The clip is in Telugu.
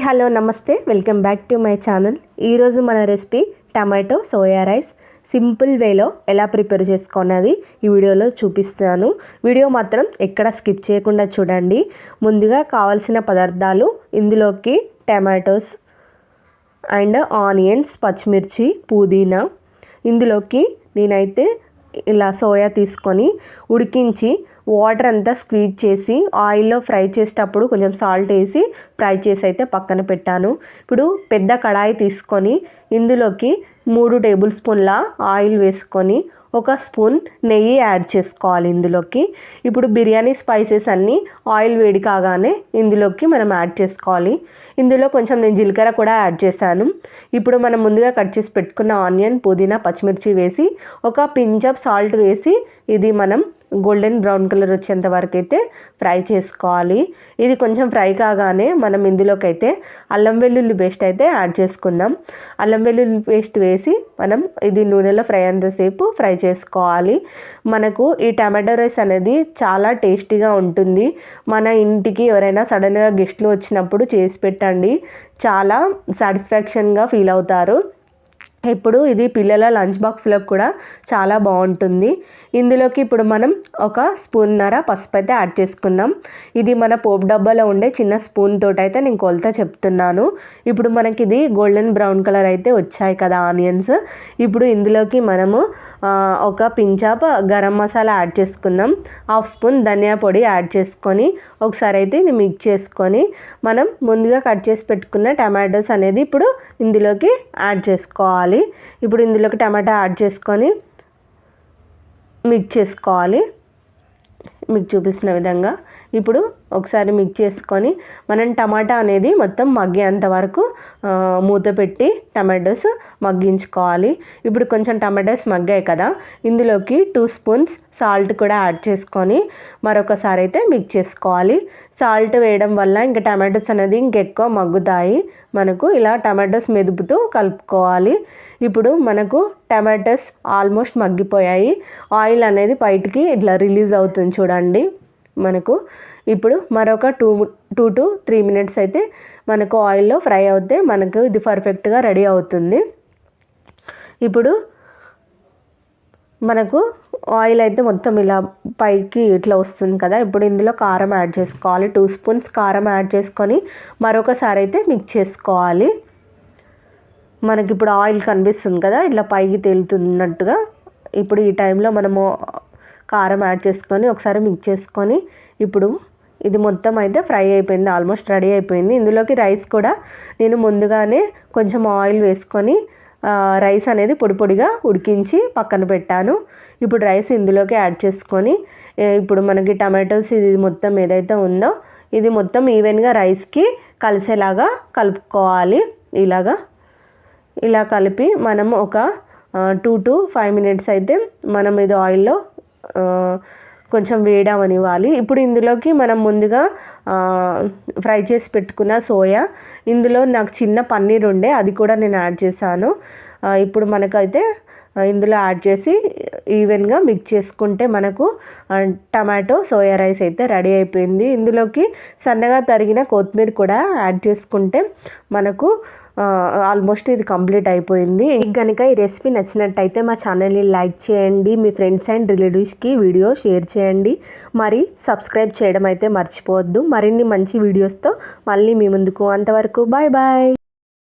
హాయ్ హలో నమస్తే. Welcome back to my channel. ఈరోజు మన recipe tomato soya rice. Simple వేలో ఎలా ప్రిపేర్ చేసుకున్నది ఈ వీడియోలో చూపిస్తాను. వీడియో మాత్రం ఎక్కడ స్కిప్ చేయకుండా చూడండి. ముందుగా కావాల్సిన పదార్థాలు ఇందులోకి టమాటోస్ అండ్ ఆనియన్స్ పచ్చిమిర్చి పుదీనా. ఇందులోకి నేనైతే ఇలా సోయా తీసుకొని ఉడికించి వాటర్ అంతా స్క్వీజ్ చేసి ఆయిల్లో ఫ్రై చేసేటప్పుడు కొంచెం సాల్ట్ వేసి ఫ్రై చేసి అయితే పక్కన పెట్టాను. ఇప్పుడు పెద్ద కడాయి తీసుకొని ఇందులోకి మూడు టేబుల్ స్పూన్ల ఆయిల్ వేసుకొని ఒక స్పూన్ నెయ్యి యాడ్ చేసుకోవాలి ఇందులోకి. ఇప్పుడు బిర్యానీ స్పైసెస్ అన్నీ ఆయిల్ వేడి కాగానే ఇందులోకి మనం యాడ్ చేసుకోవాలి. ఇందులో కొంచెం నేను జీలకర్ర కూడా యాడ్ చేశాను. ఇప్పుడు మనం ముందుగా కట్ చేసి పెట్టుకున్న ఆనియన్ పుదీనా పచ్చిమిర్చి వేసి ఒక పించ్ ఆఫ్ సాల్ట్ వేసి ఇది మనం గోల్డెన్ బ్రౌన్ కలర్ వచ్చేంత వరకు అయితే ఫ్రై చేసుకోవాలి. ఇది కొంచెం ఫ్రై కాగానే మనం ఇందులోకి అయితే అల్లం వెల్లుల్లి పేస్ట్ అయితే యాడ్ చేసుకుందాం. అల్లం వెల్లుల్లి పేస్ట్ వేసి మనం ఇది నూనెలో ఫ్రై అంతసేపు ఫ్రై చేసుకోవాలి. మనకు ఈ టమాటో రైస్ అనేది చాలా టేస్టీగా ఉంటుంది. మన ఇంటికి ఎవరైనా సడన్గా గెస్ట్లు వచ్చినప్పుడు చేసి పెట్టండి. చాలా సాటిస్ఫాక్షన్గా ఫీల్ అవుతారు. ఇప్పుడు ఇది పిల్లల లంచ్ బాక్స్లో కూడా చాలా బాగుంటుంది. ఇందులోకి ఇప్పుడు మనం ఒక స్పూన్నర పసుపు అయితే యాడ్ చేసుకుందాం. ఇది మన పోపు డబ్బాలో ఉండే చిన్న స్పూన్ తోటి అయితే నేను కొలత చెప్తున్నాను. ఇప్పుడు మనకి ఇది గోల్డెన్ బ్రౌన్ కలర్ అయితే వచ్చాయి కదా ఆనియన్స్. ఇప్పుడు ఇందులోకి మనము ఒక pinch of garam masala add చేసుకుందాం. హాఫ్ స్పూన్ ధనియా పొడి యాడ్ చేసుకొని ఒకసారి అయితే ఇది మిక్స్ చేసుకొని మనం ముందుగా కట్ చేసి పెట్టుకున్న టమాటోస్ అనేది ఇప్పుడు ఇందులోకి యాడ్ చేసుకోవాలి. ఇప్పుడు ఇందులోకి టమాటా యాడ్ చేసుకొని మిక్స్ చేసుకోవాలి. మీకు చూపిస్తున్న విధంగా. ఇప్పుడు ఒకసారి మిక్స్ చేసుకొని మనం టమాటా అనేది మొత్తం మగ్గేంత వరకు మూత పెట్టి టమాటోస్ మగ్గించుకోవాలి. ఇప్పుడు కొంచెం టమాటోస్ మగ్గాయి కదా ఇందులోకి టూ స్పూన్స్ సాల్ట్ కూడా యాడ్ చేసుకొని మరొకసారి అయితే మిక్స్ చేసుకోవాలి. సాల్ట్ వేయడం వల్ల ఇంకా టమాటోస్ అనేది ఇంకెక్కువ మగ్గుతాయి. మనకు ఇలా టమాటోస్ మెదుపుతూ కలుపుకోవాలి. ఇప్పుడు మనకు టమాటోస్ ఆల్మోస్ట్ మగ్గిపోయాయి. ఆయిల్ అనేది బయటికి ఇట్లా రిలీజ్ అవుతుంది చూడండి. మనకు ఇప్పుడు మరొక two two to three minutes అయితే మనకు ఆయిల్లో ఫ్రై అవుతే మనకు ఇది పర్ఫెక్ట్గా రెడీ అవుతుంది. ఇప్పుడు మనకు ఆయిల్ అయితే మొత్తం ఇలా పైకి ఇట్లా వస్తుంది కదా ఇప్పుడు ఇందులో కారం యాడ్ చేసుకోవాలి. టూ స్పూన్స్ కారం యాడ్ చేసుకొని మరొకసారి అయితే మిక్స్ చేసుకోవాలి. మనకి ఇప్పుడు ఆయిల్ కనిపిస్తుంది కదా ఇట్లా పైకి తేలుతున్నట్టుగా. ఇప్పుడు ఈ టైంలో మనము కారం యాడ్ చేసుకొని ఒకసారి మిక్స్ చేసుకొని ఇప్పుడు ఇది మొత్తం అయితే ఫ్రై అయిపోయింది ఆల్మోస్ట్ రెడీ అయిపోయింది. ఇందులోకి రైస్ కూడా నేను ముందుగానే కొంచెం ఆయిల్ వేసుకొని రైస్ అనేది పొడి పొడిగా ఉడికించి పక్కన పెట్టాను. ఇప్పుడు రైస్ ఇందులోకి యాడ్ చేసుకొని ఇప్పుడు మనకి టమాటోస్ ఇది మొత్తం ఏదైతే ఉందో ఇది మొత్తం ఈవెన్గా రైస్కి కలిసేలాగా కలుపుకోవాలి. ఇలాగా ఇలా కలిపి మనం ఒక టూ టు ఫైవ్ మినిట్స్ అయితే మనం ఇది ఆయిల్లో కొంచెం వేడవనివ్వాలి. ఇప్పుడు ఇందులోకి మనం ముందుగా ఫ్రై చేసి పెట్టుకున్న సోయా ఇందులో నాకు చిన్న పన్నీర్ ఉండే అది కూడా నేను యాడ్ చేశాను. ఇప్పుడు మనకైతే ఇందులో యాడ్ చేసి ఈవెన్గా మిక్స్ చేసుకుంటే మనకు టమాటో సోయా రైస్ అయితే రెడీ అయిపోయింది. ఇందులోకి సన్నగా తరిగిన కొత్తిమీర కూడా యాడ్ చేసుకుంటే మనకు ఆల్మోస్ట్ ఇది కంప్లీట్ అయిపోయింది. కనుక ఈ రెసిపీ నచ్చినట్టయితే మా ఛానల్ని లైక్ చేయండి. మీ ఫ్రెండ్స్ అండ్ రిలేటివ్స్కి వీడియో షేర్ చేయండి. మరి సబ్స్క్రైబ్ చేయడం అయితే మర్చిపోవద్దు. మరిన్ని మంచి వీడియోస్తో మళ్ళీ మీ ముందుకు. అంతవరకు బాయ్ బాయ్